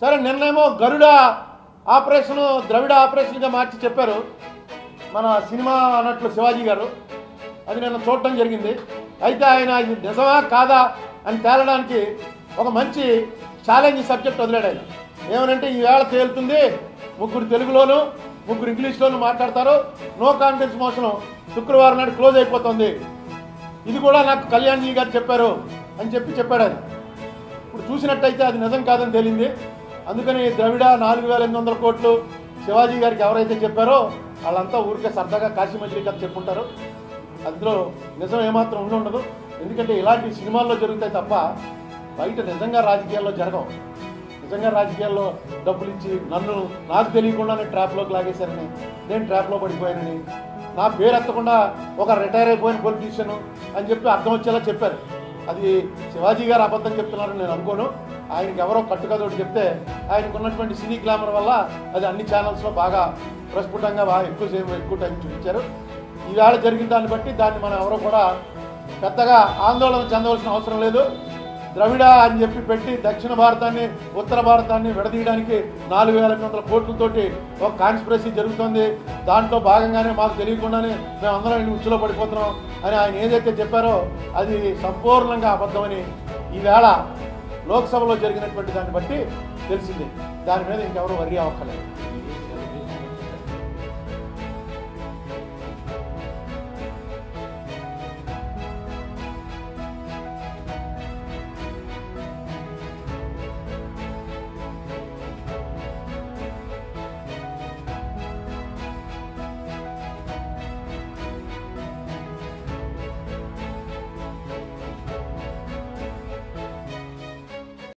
సరే నిన్నేమో గరుడ ఆపరేషను ద్రవిడ ఆపరేషన్గా మార్చి చెప్పారు. మన సినిమా అన్నట్లు శివాజీ గారు. అది నేను చూడటం జరిగింది. అయితే ఆయన ఇది నిజమా కాదా అని తేలడానికి ఒక మంచి ఛాలెంజ్ సబ్జెక్ట్ వదిలాడు ఆయన. ఏమనంటే ఈవేళ తేలుతుంది ముగ్గురు తెలుగులోను ముగ్గురు ఇంగ్లీష్లోనూ మాట్లాడతారు. నో కాన్ఫిడెన్స్ మోషన్ శుక్రవారం నాడు క్లోజ్ అయిపోతుంది. ఇది కూడా నాకు కళ్యాణ్జీ గారు చెప్పారు అని చెప్పి చెప్పాడు ఆయన. ఇప్పుడు చూసినట్టయితే అది నిజం కాదని తేలింది. అందుకని ద్రవిడ నాలుగు వేల ఎనిమిది వందల కోట్లు శివాజీ గారికి ఎవరైతే చెప్పారో వాళ్ళంతా ఊరికే సరదాగా కాశీ మజిలీ కథ చెప్పుంటారు. అందులో నిజం ఏమాత్రం ఉండి ఉండదు. ఎందుకంటే ఇలాంటి సినిమాల్లో జరుగుతాయి తప్ప బయట నిజంగా రాజకీయాల్లో జరగవు. నిజంగా రాజకీయాల్లో డబ్బులు ఇచ్చి నన్ను నాకు తెలియకుండానే ట్రాప్లోకి లాగేశారని నేను ట్రాప్లో పడిపోయానని నా పేరు ఎత్తకుండా ఒక రిటైర్ అయిపోయిన పొలిటీషియన్ అని చెప్పి అర్థం వచ్చేలా చెప్పారు. అది శివాజీ గారు అబద్ధం చెప్తున్నారని నేను అనుకోను. ఆయనకి ఎవరో కట్టుకథోటి చెప్తే ఆయనకు ఉన్నటువంటి సినీ గ్లామర్ వల్ల అది అన్ని ఛానల్స్లో బాగా ప్రస్ఫుటంగా బాగా ఎక్కువ ఎక్కువ టైం చూపించారు. ఈవేళ జరిగిన దాన్ని బట్టి దాన్ని మనం ఎవరో కూడా పెద్దగా ఆందోళన చెందవలసిన అవసరం లేదు. ద్రవిడ అని చెప్పి పెట్టి దక్షిణ భారతాన్ని ఉత్తర భారతాన్ని విడదీయడానికి నాలుగు వేల ఎనిమిది వందల కోట్లతోటి ఒక కాన్స్పిరసీ జరుగుతుంది. దాంట్లో భాగంగానే మాకు తెలియకుండానే మేము అందరం ఉచ్చులో పడిపోతున్నాం అని ఆయన ఏదైతే చెప్పారో అది సంపూర్ణంగా అబద్ధమని ఈవేళ లోక్సభలో జరిగినటువంటి దాన్ని బట్టి తెలిసింది. దాని మీద ఇంకెవరు వరి అవ్వక్కర్లేదు